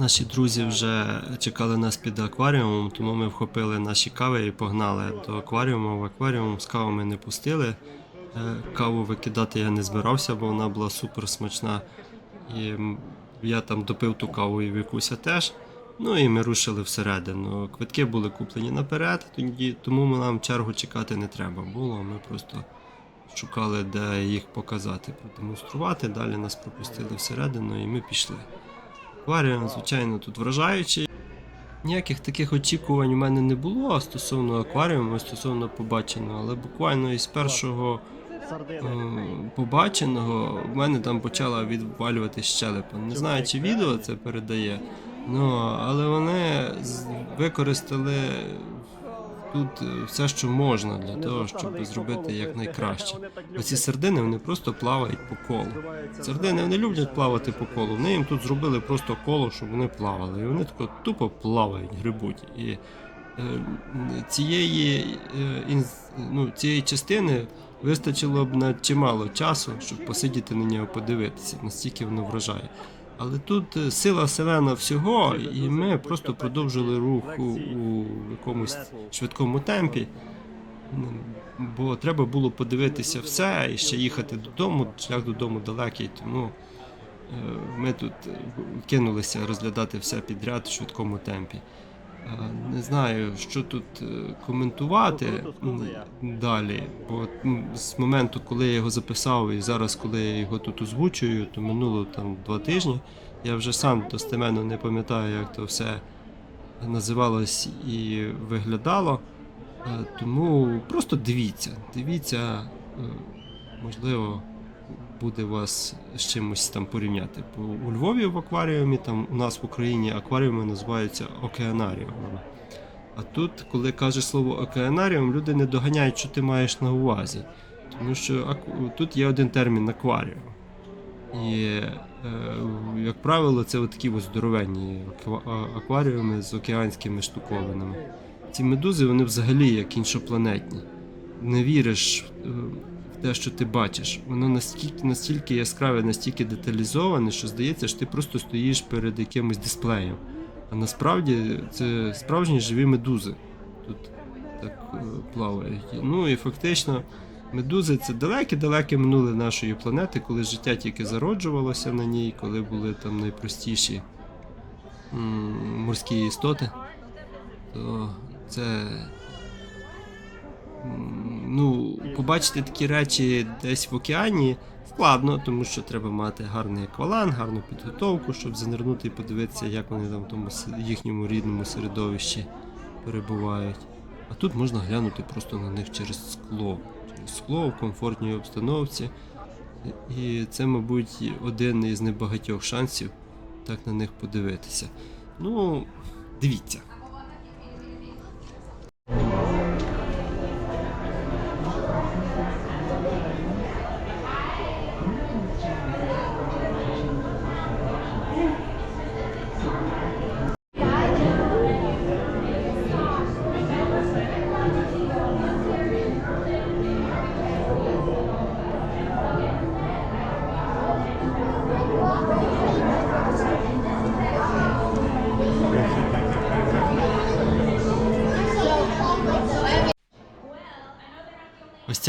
Наші друзі вже чекали нас під акваріумом, тому ми вхопили наші кави і погнали до акваріуму. В акваріум з кавами не пустили. Е, Каву викидати я не збирався, бо вона була супер смачна. І я там допив ту каву і Вікуся теж. Ну і ми рушили всередину. Квитки були куплені наперед, тому нам чергу чекати не треба було. Ми просто шукали, де їх показати, продемонструвати. Далі нас пропустили всередину і ми пішли. Акваріум, звичайно, тут вражаючий. Ніяких таких очікувань у мене не було стосовно акваріуму, стосовно побаченого, але буквально із першого е, побаченого в мене там почала відвалювати щелепа. Не знаю, чи відео це передає, ну, але вони використали тут е, все, що можна для того, щоб зробити якнайкраще. Оці сердини вони просто плавають по колу. Сердини вони люблять плавати по колу. Вони їм тут зробили просто коло, щоб вони плавали. І вони тако тупо плавають, грибуть. І е, цієї, е, ну, цієї частини вистачило б на чимало часу, щоб посидіти на нього подивитися, настільки воно вражає. Але тут е, сила селена всього, і ми просто продовжили рух у, у якомусь швидкому темпі. Бо треба було подивитися все і ще їхати додому. Шлях додому далекий, тому е, ми тут кинулися розглядати все підряд в швидкому темпі. Е, Не знаю, що тут е, коментувати далі, бо з моменту, коли я його записав, і зараз, коли я його тут озвучую, то минуло там два тижні. Я вже сам достеменно не пам'ятаю, як то все називалось і виглядало. Е, Тому просто дивіться, дивіться, можливо, буде вас з чимось там порівняти. Бо у Львові в акваріумі, там у нас в Україні акваріуми називаються океанаріумами. А тут, коли кажеш слово океанаріум, люди не доганяють, що ти маєш на увазі. Тому що тут є один термін акваріум. І, е, як правило, це такі здоровенні акваріуми з океанськими штуковинами. Ці медузи вони взагалі як іншопланетні. Не віриш е, те, що ти бачиш. Воно настільки, настільки яскраве, настільки деталізоване, що здається, що ти просто стоїш перед якимось дисплеєм. А насправді це справжні живі медузи. Тут так е, плавають. Ну і фактично. Медузи це далеке-далеке минуле нашої планети, коли життя тільки зароджувалося на ній, коли були там найпростіші морські істоти. То це. Ну, побачити такі речі десь в океані складно, тому що треба мати гарний акваланг, гарну підготовку, щоб занирнути і подивитися, як вони там в тому їхньому рідному середовищі перебувають. А тут можна глянути просто на них через скло. Через скло в комфортній обстановці. І це, мабуть, один із небагатьох шансів так на них подивитися. Ну, дивіться.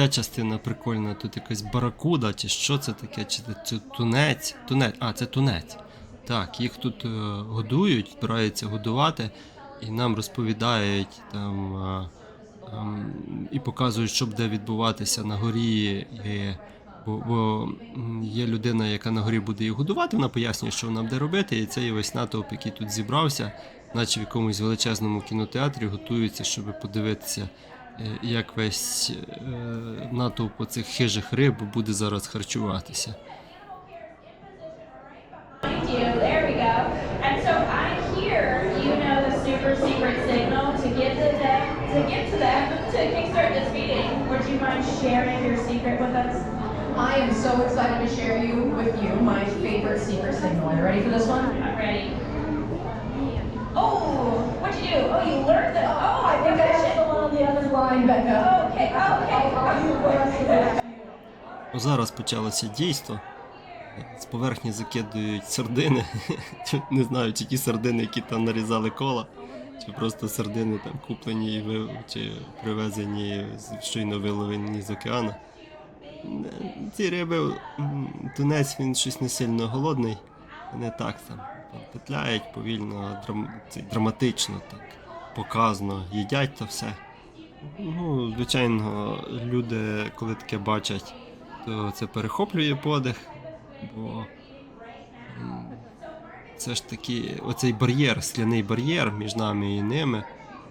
Ця частина прикольна, тут якась баракуда, чи що це таке, чи це, це тунець. Тунець, а, це тунець. Так, їх тут е, годують, збираються годувати, і нам розповідають там е, ем, і показують, що буде відбуватися на горі. І, бо, бо є людина, яка на горі буде їх годувати, вона пояснює, що вона буде робити, і цей весь натовп, який тут зібрався, наче в якомусь величезному кінотеатрі, готується, щоб подивитися, як весь е, натовп оцих хижих риб буде зараз харчуватися. I am so excited to share you with you my favorite secret signal. Are you ready for this one? I'm ready. Oh, what'd you do? Oh, you learned зараз почалося дійство. з поверхні закидують сардини. Не знаю, чи ті сардини, які там нарізали кола, чи просто сардини там куплені і ви, чи привезені щойно виловлені з океану. Ці риби, тунець він щось не сильно голодний, вони так там петляють повільно, драм, драматично, так, показно, їдять то все. Ну, звичайно, люди, коли таке бачать, то це перехоплює подих, бо це ж таки оцей бар'єр, скляний бар'єр між нами і ними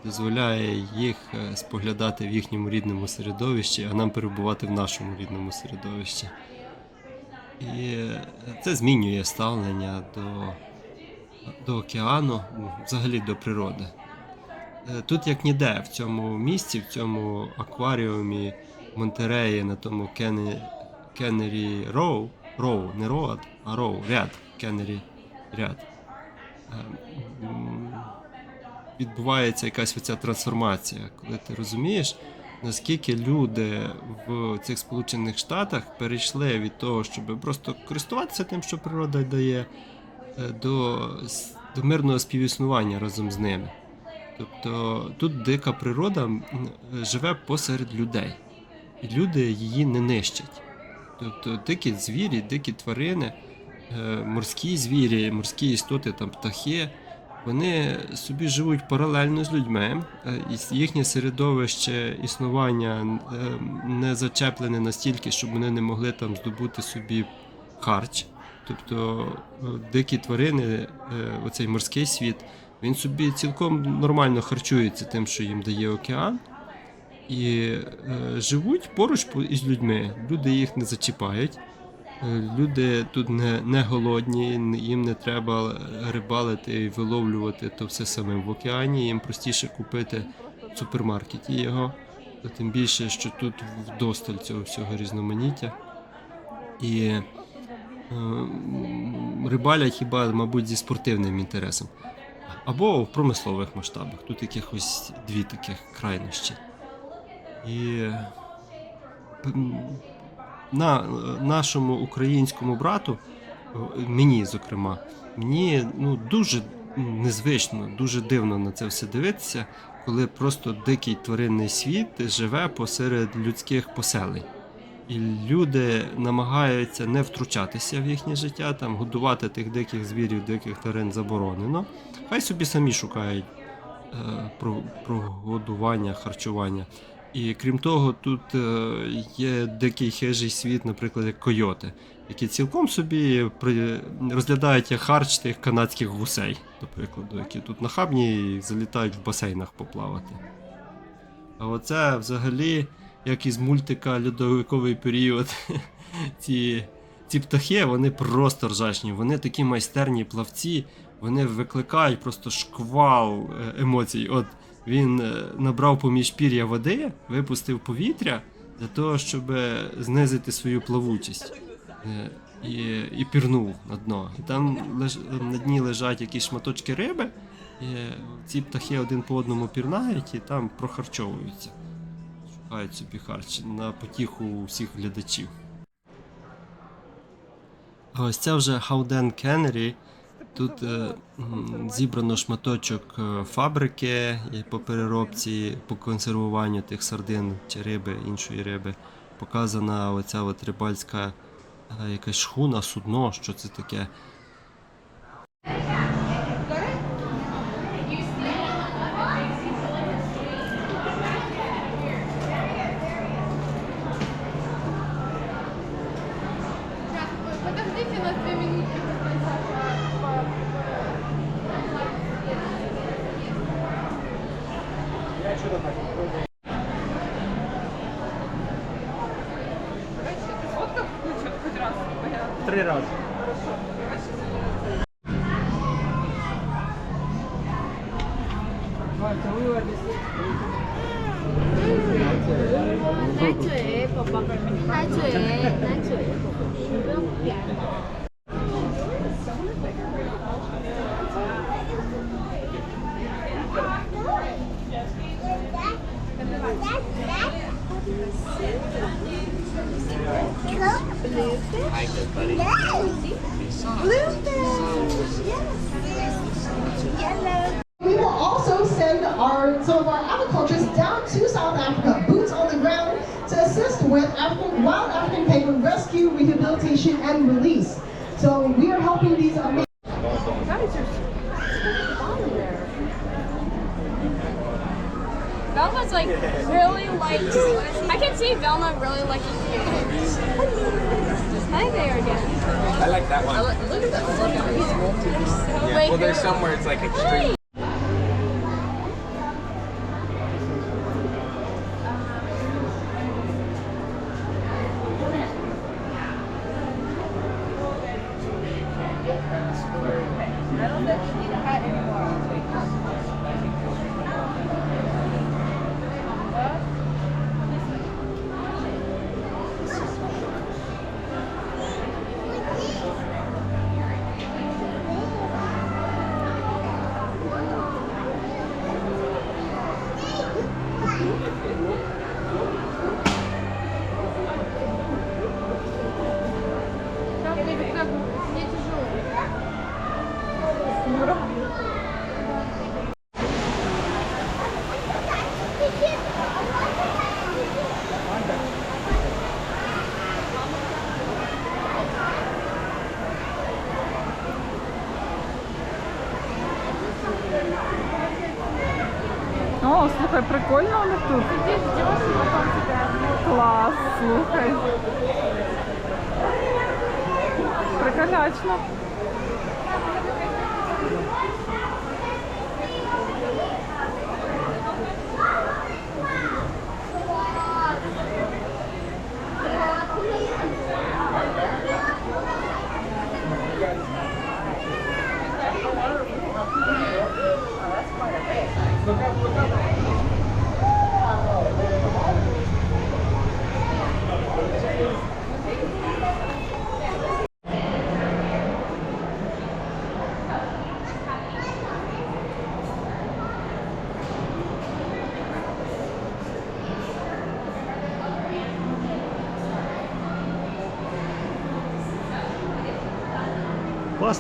дозволяє їх е, споглядати в їхньому рідному середовищі, а нам перебувати в нашому рідному середовищі. І е, це змінює ставлення до, до океану, ну, взагалі до природи. Е, Тут як ніде, в цьому місці, в цьому акваріумі Монтереї, на тому Кені, Кеннері Роу, Роу, не Роад, а Роу, ряд, Кеннері ряд. Е, Відбувається якась оця трансформація, коли ти розумієш, наскільки люди в цих Сполучених Штатах перейшли від того, щоб просто користуватися тим, що природа дає, е, до, до мирного співіснування разом з ними. Тобто тут дика природа живе посеред людей, і люди її не нищать. Тобто дикі звірі, дикі тварини, е, морські звірі, морські істоти, там птахи, вони собі живуть паралельно з людьми, е, і їхнє середовище існування е, не зачеплене настільки, щоб вони не могли там здобути собі харч. Тобто дикі тварини, оцей морський світ, він собі цілком нормально харчується тим, що їм дає океан, і е, живуть поруч по- із людьми. Люди їх не зачіпають. Е, Люди тут не, не голодні, їм не треба рибалити і виловлювати то все саме в океані. Їм простіше купити в супермаркеті його. Тим більше, що тут вдосталь цього всього різноманіття. І е, рибалять хіба, мабуть, зі спортивним інтересом. Або в промислових масштабах. Тут якихось дві таких крайнощі. І на нашому українському брату, мені, зокрема, мені ну, дуже незвично, дуже дивно на це все дивитися, коли просто дикий тваринний світ живе посеред людських поселень. І люди намагаються не втручатися в їхнє життя, там годувати тих диких звірів, диких тварин заборонено. Хай собі самі шукають е, про, прогодування, харчування. І крім того, тут е, є дикий хижий світ, наприклад, як койоти, які цілком собі розглядають як харч тих канадських гусей, до прикладу, які тут нахабні і залітають в басейнах поплавати. А оце взагалі, як із мультика Льодовиковий період, ці, ці птахи, вони просто ржачні, вони такі майстерні плавці, вони викликають просто шквал е, емоцій. От він е, набрав поміж пір'я води, випустив повітря для того, щоб е, знизити свою плавучість. Е, І, і пірнув на дно. І там леж, на дні лежать якісь шматочки риби, і ці птахи один по одному пірнають і там прохарчовуються. Шукають собі харч на потіху всіх глядачів. А ось це вже Хауден Кеннері. Тут е, зібрано шматочок е, фабрики по переробці, по консервуванню тих сардин чи риби, іншої риби. Показана оця от рибальська е, якась шхуна, судно, що це таке. Три раза. Хочу, папа, хочу, хочу, хочу, хочу, хочу, So we are helping these amazing. guys. Velma's like really likes. I can see Velma really liking you. Hi there again. I like that one. Look at that. Look at that. Yeah, well, there's some where it's like extreme.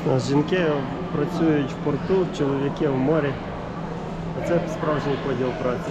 Класно, жінки працюють в порту, чоловіки в морі. Це справжній поділ праці.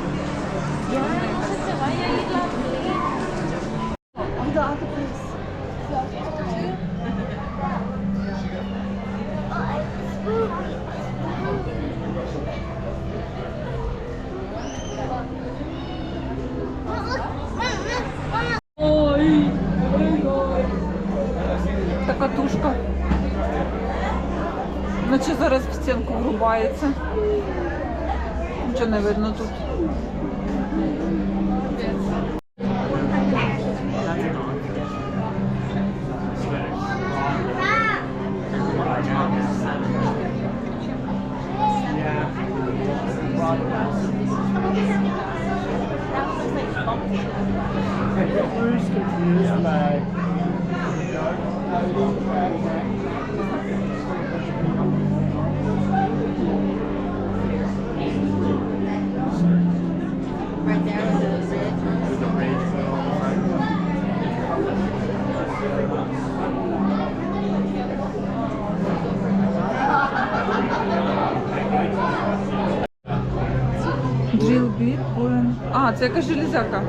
тушка. Наче зараз в стінку врубається. Нічого не видно тут. Bruce confused by А, це яка железяка.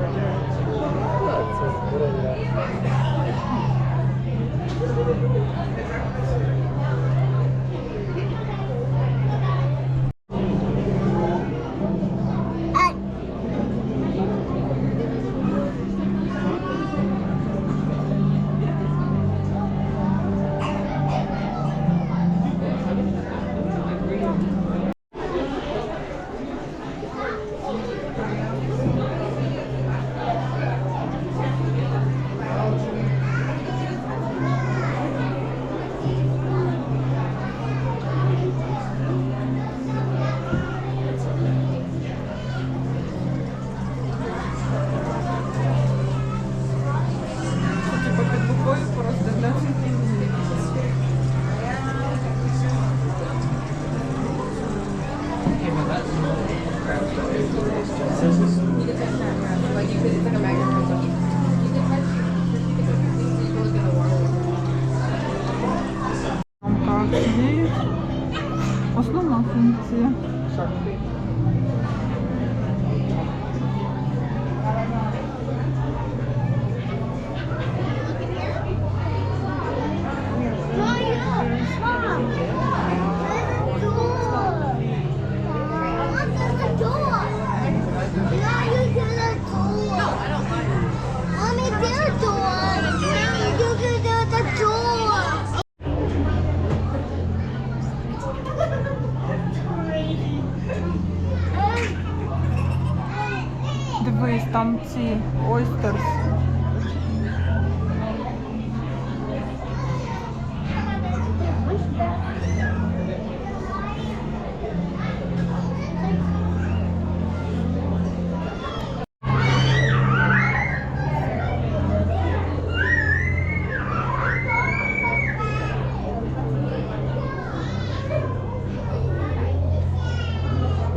Дивись, там ці ойстерс.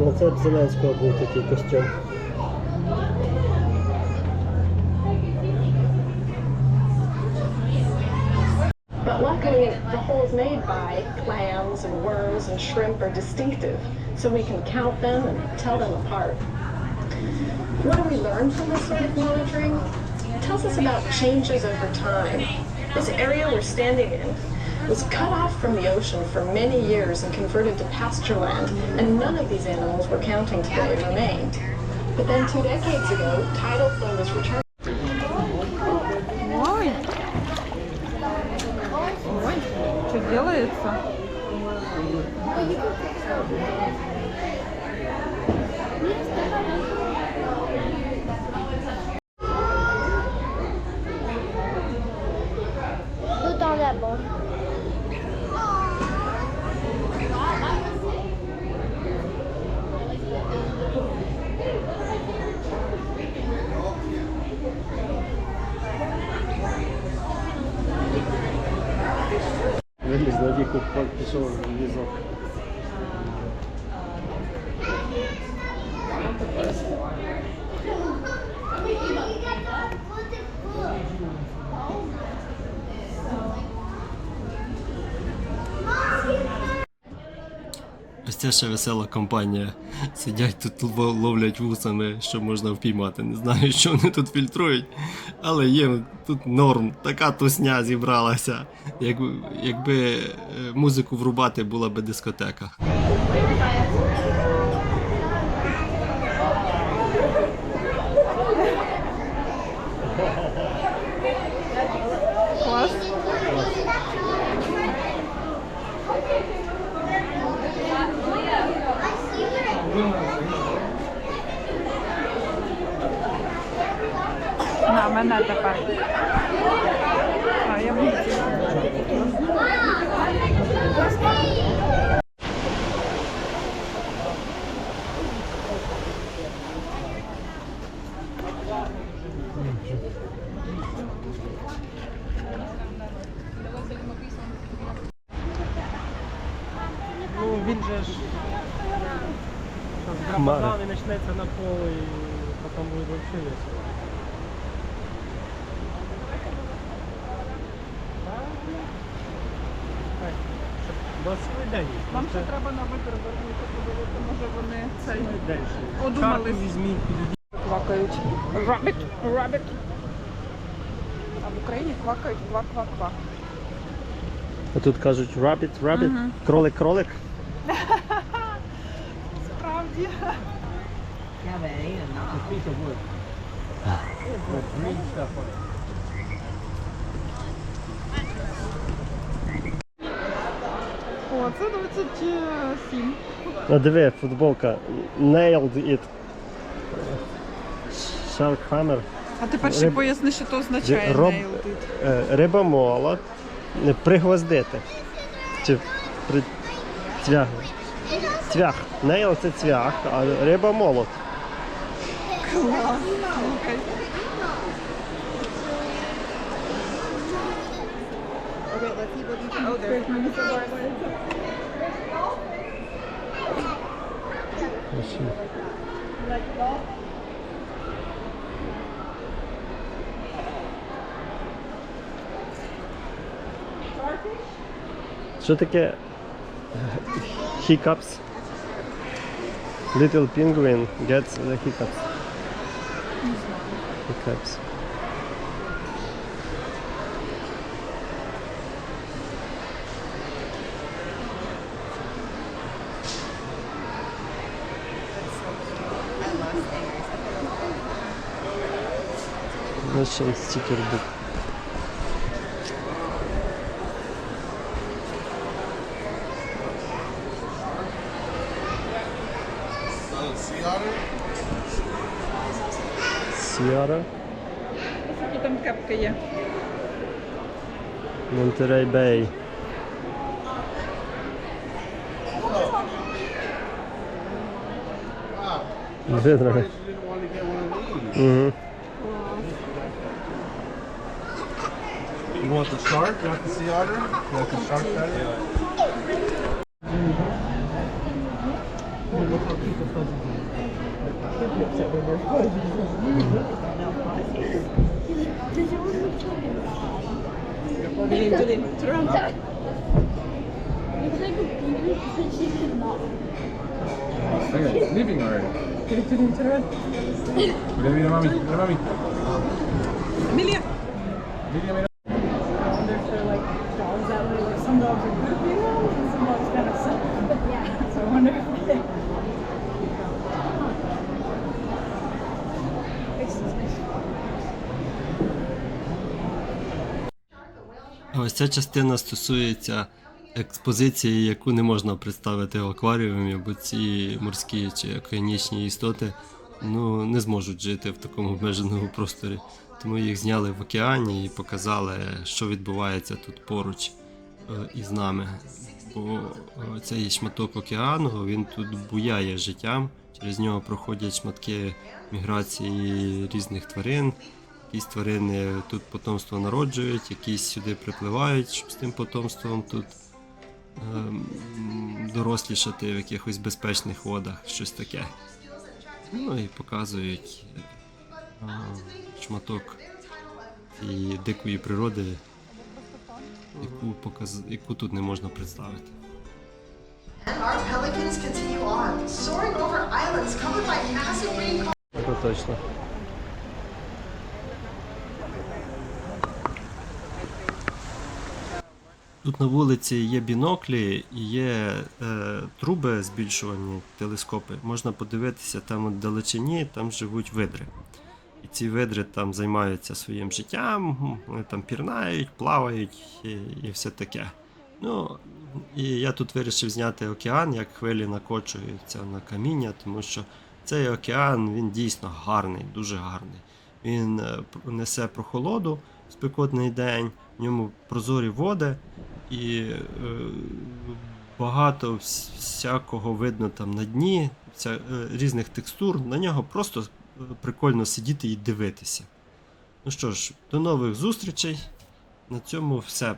Оце б Зеленського був такий костюм. Made by clams and worms and shrimp are distinctive, so we can count them and tell them apart. What do we learn from this sort of monitoring? It tells us about changes over time. This area we're standing in was cut off from the ocean for many years and converted to pasture land, and none of these animals we're counting today remained. But then two decades ago, tidal flow was returned. Віку, пішов візок. Це ще весела компанія. Сидять тут лов- ловлять вусами, що можна впіймати. Не знаю, що вони тут фільтрують, але є тут норм, така тусня зібралася. Якби, якби е, музику врубати, була би дискотека. На мене тепер. А, я буду. Ну він же ж. Хмари. Грабазан і почнеться на поле, і потім буде взагалі весело. Так, Вам ще треба на вибір вернути, подивити, може вони цей візьміть, квакають. Rabbit, rabbit. А в Україні квакають ква-ква-ква. А тут кажуть rabbit, rabbit, кролик, кролик. Справді. A piece of wood. With О, це 27. Ну диви, футболка. Nailed it. Shark Hammer. А тепер ще Риб- поясни, що то означає Роб- nailed it. Е, Рибомолот. Не, Пригвоздити. Чи при... цвях. Цвях. Нейл це цвях, а рибомолот. Клас. Окей. Що таке hiccups? Little penguin gets the hiccups. Hiccups. jeszcze jest Seekerbook. Sierra. Jaką tam kapkę je? Monterey Bay. Wydrach. Mhm. want the shark? You want the sea otter? You want the shark better? Benim de Trump. Okay, it's leaving already. Mira, mira, mami, mira, mami. Emilia. Emilia, mira. Ця частина стосується експозиції, яку не можна представити в акваріумі, бо ці морські чи океанічні істоти ну, не зможуть жити в такому обмеженому просторі. Тому їх зняли в океані і показали, що відбувається тут поруч е, із нами. Бо е, цей шматок океану він тут буяє життям, через нього проходять шматки міграції різних тварин. Якісь тварини тут потомство народжують, якісь сюди припливають, щоб з тим потомством тут ем, дорослішати в якихось безпечних водах, щось таке. Ну і показують е, шматок цієї дикої природи, яку, показ... яку тут не можна представити. And our Тут на вулиці є біноклі і є е, труби збільшувані, телескопи. Можна подивитися там в далечині, там живуть видри. І ці видри там займаються своїм життям, вони там пірнають, плавають і, і все таке. Ну, і я тут вирішив зняти океан, як хвилі накочуються на каміння, тому що цей океан він дійсно гарний, дуже гарний. Він е, несе прохолоду спекотний день, в ньому прозорі води і е, багато всякого видно там на дні, вся, е, різних текстур. На нього просто е, прикольно сидіти і дивитися. Ну що ж, до нових зустрічей. На цьому все.